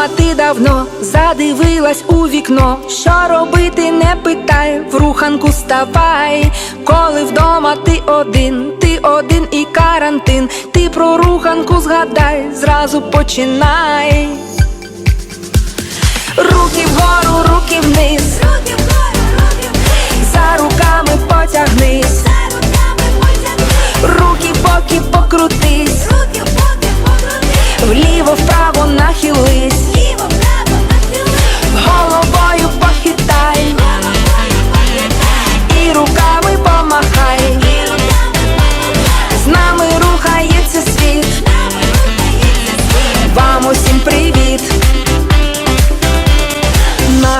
вдома ти давно задивилась у вікно. Що робити, не питай, в руханку ставай. Коли вдома ти один, ти один і карантин. Ти про руханку згадай, зразу починай. Руки вгору, руки вниз, Руки вгору, руки вниз, за руками потягнись, за руками потягни, руки в боки покрутись,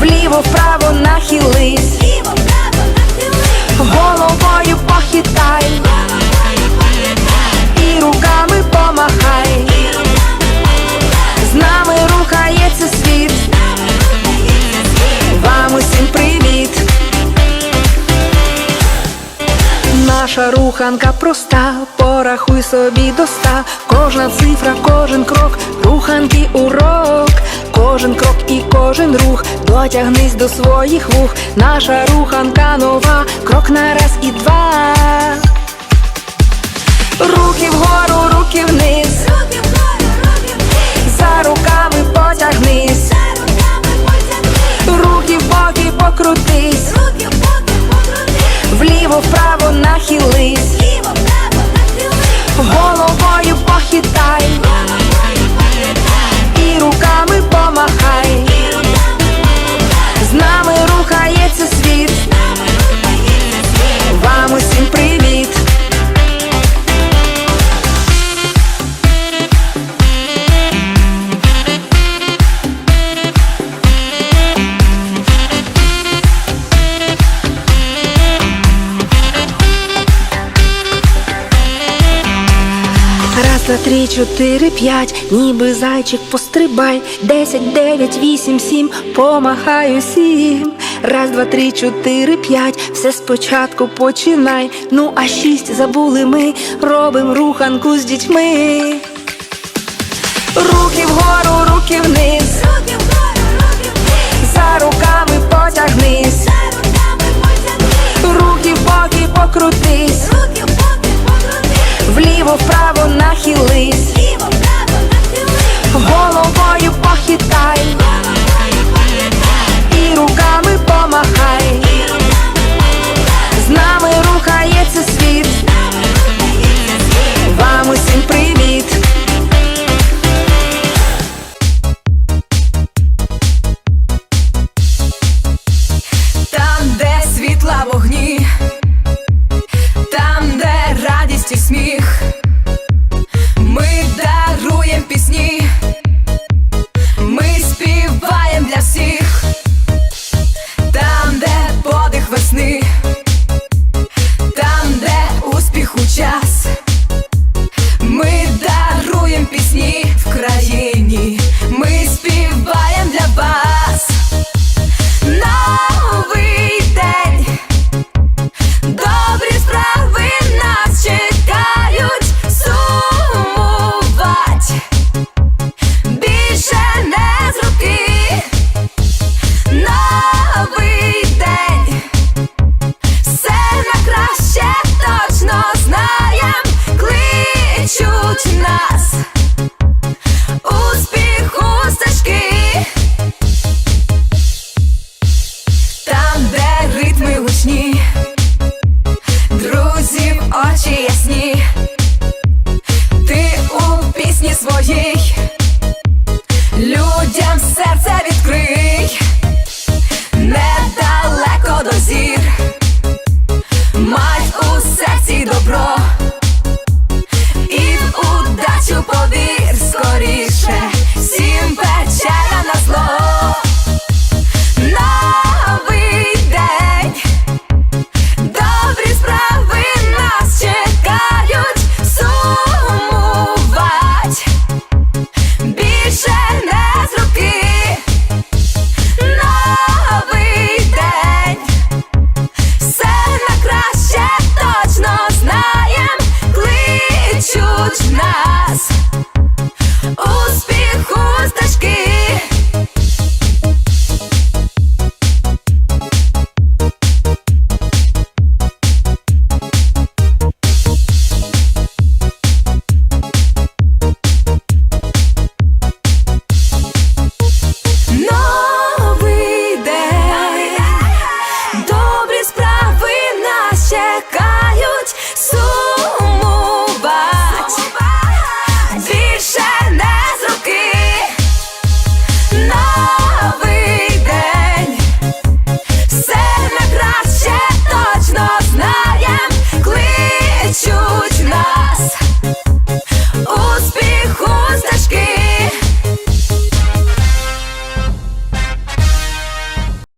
вліво вправо нахились, ліво право нахили, головою похитай. головою похитай, і руками помахай. і руками З нами рухається світ, з нами рухається світ. вам усім привіт. Наша руханка проста, порахуй собі до ста. Кожна цифра, кожен крок, руханки урок, кожен крок і кожен рух, дотягнись до своїх вух. Наша руханка нова, крок на раз і два. Руки вгору, руки вниз, Руки вгору, руки вниз, за руками потягнись. за руками потягни, Руки в боки покрутись, руки в боки покрути, вліво вправо нахились, ліво право нахили, три, чотири, п'ять, ніби зайчик пострибай. Десять, дев'ять, вісім, сім, помахай усім. Раз, два, три, чотири, п'ять, все спочатку починай. Ну а шість забули ми, робим руханку з дітьми. Руки вгору, руки вниз, Руки вгору, руки вниз, за руками потягнись, за руками потягни, руки в боки покрутись, вправо нахились, ночі ясні.